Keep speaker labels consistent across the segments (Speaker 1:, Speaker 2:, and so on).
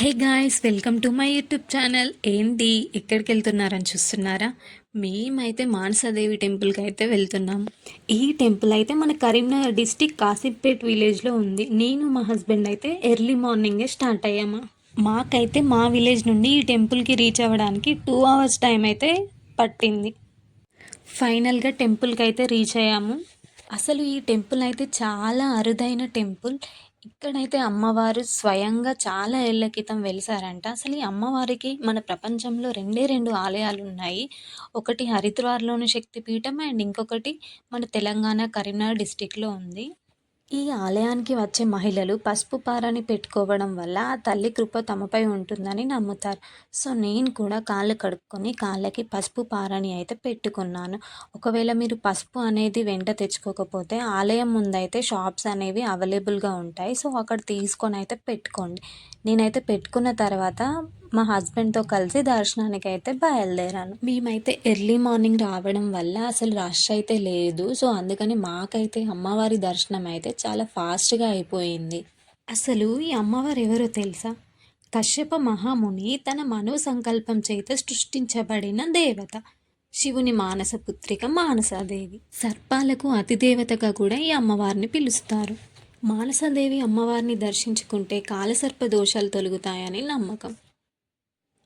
Speaker 1: Hey guys welcome to my YouTube channel ఏంటి? ఎక్కడికి వెళ్తున్నారని చూస్తున్నారా? మేమైతే మానసదేవి టెంపుల్కి అయితే వెళ్తున్నాం. ఈ టెంపుల్ అయితే మన కరీంనగర్ డిస్టిక్ కాసిపేట్ విలేజ్లో ఉంది. నేను మా హస్బెండ్ అయితే ఎర్లీ మార్నింగే స్టార్ట్ అయ్యాము. మాకైతే మా విలేజ్ నుండి ఈ టెంపుల్కి రీచ్ అవ్వడానికి టూ అవర్స్ టైం అయితే పట్టింది. ఫైనల్గా టెంపుల్కి అయితే రీచ్ అయ్యాము. అసలు ఈ టెంపుల్ అయితే చాలా అరుదైన టెంపుల్ ఇక్కడైతే అమ్మవారు స్వయంగా చాలా ఏళ్ళ క్రితం వెలిసారంట. అసలు ఈ అమ్మవారికి మన ప్రపంచంలో రెండే రెండు ఆలయాలు ఉన్నాయి ఒకటి హరిద్వార్లోని శక్తిపీఠం అండ్ ఇంకొకటి మన తెలంగాణ కరీంనగర్ డిస్టిక్లో ఉంది. ఈ ఆలయానికి వచ్చే మహిళలు పసుపు పారని పెట్టుకోవడం వల్ల ఆ తల్లి కృప తమపై ఉంటుందని నమ్ముతారు. సో నేను కూడా కాళ్ళు కడుక్కొని కాళ్ళకి పసుపు పారని అయితే పెట్టుకున్నాను. ఒకవేళ మీరు పసుపు అనేది వెంట తెచ్చుకోకపోతే ఆలయం ముందైతే షాప్స్ అనేవి అవైలబుల్గా ఉంటాయి. సో అక్కడ తీసుకొని అయితే పెట్టుకోండి. నేనైతే పెట్టుకున్న తర్వాత మా హస్బెండ్తో కలిసి దర్శనానికి అయితే బయలుదేరాను. మేమైతే ఎర్లీ మార్నింగ్ రావడం వల్ల అసలు రష్ అయితే లేదు. సో అందుకని మాకైతే అమ్మవారి దర్శనం అయితే చాలా ఫాస్ట్గా అయిపోయింది. అసలు ఈ అమ్మవారు ఎవరో తెలుసా? కశ్యప మహాముని తన మనో సంకల్పం చేత సృష్టించబడిన దేవత. శివుని మానస పుత్రిక మానసాదేవి. సర్పాలకు అతిదేవతగా కూడా ఈ అమ్మవారిని పిలుస్తారు. మానసాదేవి అమ్మవారిని దర్శించుకుంటే కాలసర్ప దోషాలు తొలుగుతాయని నమ్మకం.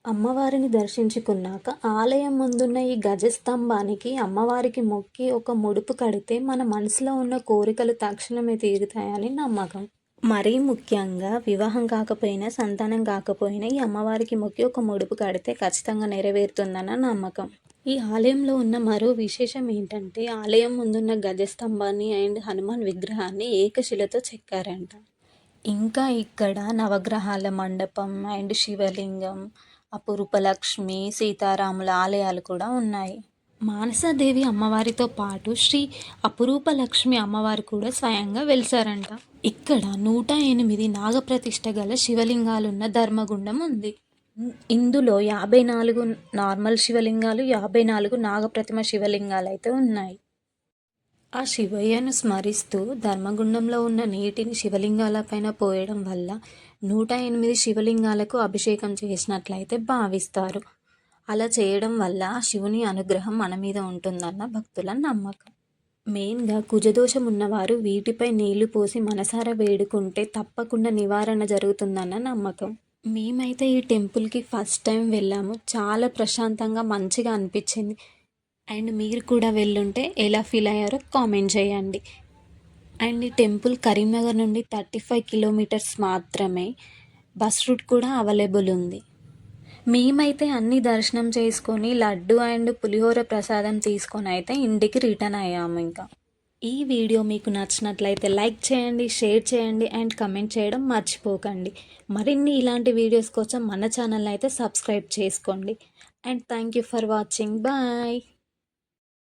Speaker 1: అమ్మవారిని దర్శించుకున్నాక ఆలయం ముందున్న ఈ గజస్తంభానికి అమ్మవారికి మొక్కి ఒక ముడుపు కడితే మన మనసులో ఉన్న కోరికలు తక్షణమే తీరుతాయని నమ్మకం. మరీ ముఖ్యంగా వివాహం కాకపోయినా సంతానం కాకపోయినా ఈ అమ్మవారికి మొక్కి ఒక ముడుపు కడితే ఖచ్చితంగా నెరవేరుతుందన్న నమ్మకం. ఈ ఆలయంలో ఉన్న మరో విశేషం ఏంటంటే ఆలయం ముందున్న గజస్తంభాన్ని అండ్ హనుమాన్ విగ్రహాన్ని ఏకశిలతో చెక్కారంట. ఇంకా ఇక్కడ నవగ్రహాల మండపం అండ్ శివలింగం అపురూపలక్ష్మి సీతారాముల ఆలయాలు కూడా ఉన్నాయి. మానసాదేవి అమ్మవారితో పాటు శ్రీ అపురూపలక్ష్మి అమ్మవారు కూడా స్వయంగా వెలిసారంట. ఇక్కడ నూట ఎనిమిది నాగప్రతిష్ఠ గల శివలింగాలున్న ధర్మగుండం ఉంది. ఇందులో యాభై నాలుగు నార్మల్ శివలింగాలు యాభై నాలుగు నాగప్రతిమ శివలింగాలు అయితే ఉన్నాయి. ఆ శివయ్యను స్మరిస్తూ ధర్మగుండంలో ఉన్న నీటిని శివలింగాలపైన పోయడం వల్ల నూట ఎనిమిది శివలింగాలకు అభిషేకం చేసినట్లయితే భావిస్తారు. అలా చేయడం వల్ల శివుని అనుగ్రహం మన మీద ఉంటుందన్న భక్తుల నమ్మకం. మెయిన్గా కుజదోషం ఉన్నవారు వీటిపై నీళ్ళు పోసి మనసారా వేడుకుంటే తప్పకుండా నివారణ జరుగుతుందన్న నమ్మకం. మేమైతే ఈ టెంపుల్కి ఫస్ట్ టైం వెళ్ళాము. చాలా ప్రశాంతంగా మంచిగా అనిపించింది. అండ్ మీరు కూడా వెళ్ళుంటే ఎలా ఫీల్ అయ్యారో కామెంట్ చేయండి. అండ్ ఈ టెంపుల్ కరీంనగర్ నుండి థర్టీ ఫైవ్ కిలోమీటర్స్ మాత్రమే. బస్ రూట్ కూడా అవైలబుల్ ఉంది. మేమైతే అన్ని దర్శనం చేసుకొని లడ్డు అండ్ పులిహోర ప్రసాదం తీసుకొని అయితే ఇంటికి రిటర్న్ అయ్యాము ఇంకా. ఈ వీడియో మీకు నచ్చినట్లయితే లైక్ చేయండి షేర్ చేయండి అండ్ కమెంట్ చేయడం మర్చిపోకండి. మరిన్ని ఇలాంటి వీడియోస్ కోసం మన ఛానల్ అయితే సబ్స్క్రైబ్ చేసుకోండి. And thank you for watching. Bye.